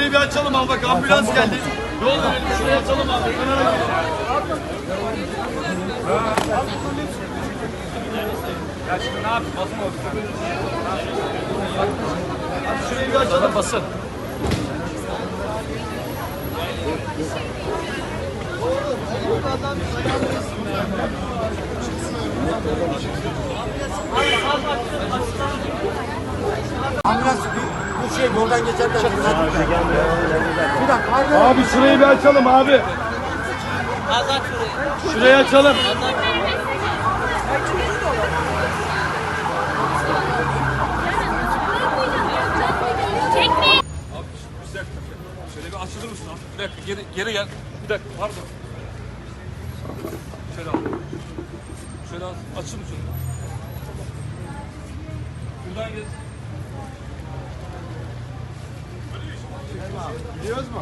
açalım abi bak ambulans geldi. Yol verelim şurayı açalım abi. Kenara. Ya şimdi ne yapayım? Basın olsun. Şurayı bir açalım basın. Ambulans bir- bu şey yoldan geçerken. Bir dakika. Hayır. Abi şurayı bir açalım abi. Şurayı açalım. Çekmeyin. Abi bir dakika. Şöyle bir açılır mısın abi? Bir dakika geri, geri gel. Bir dakika pardon. Şöyle al. Şöyle al. Mı şöyle? Buradan gel. Biliyoruz mu?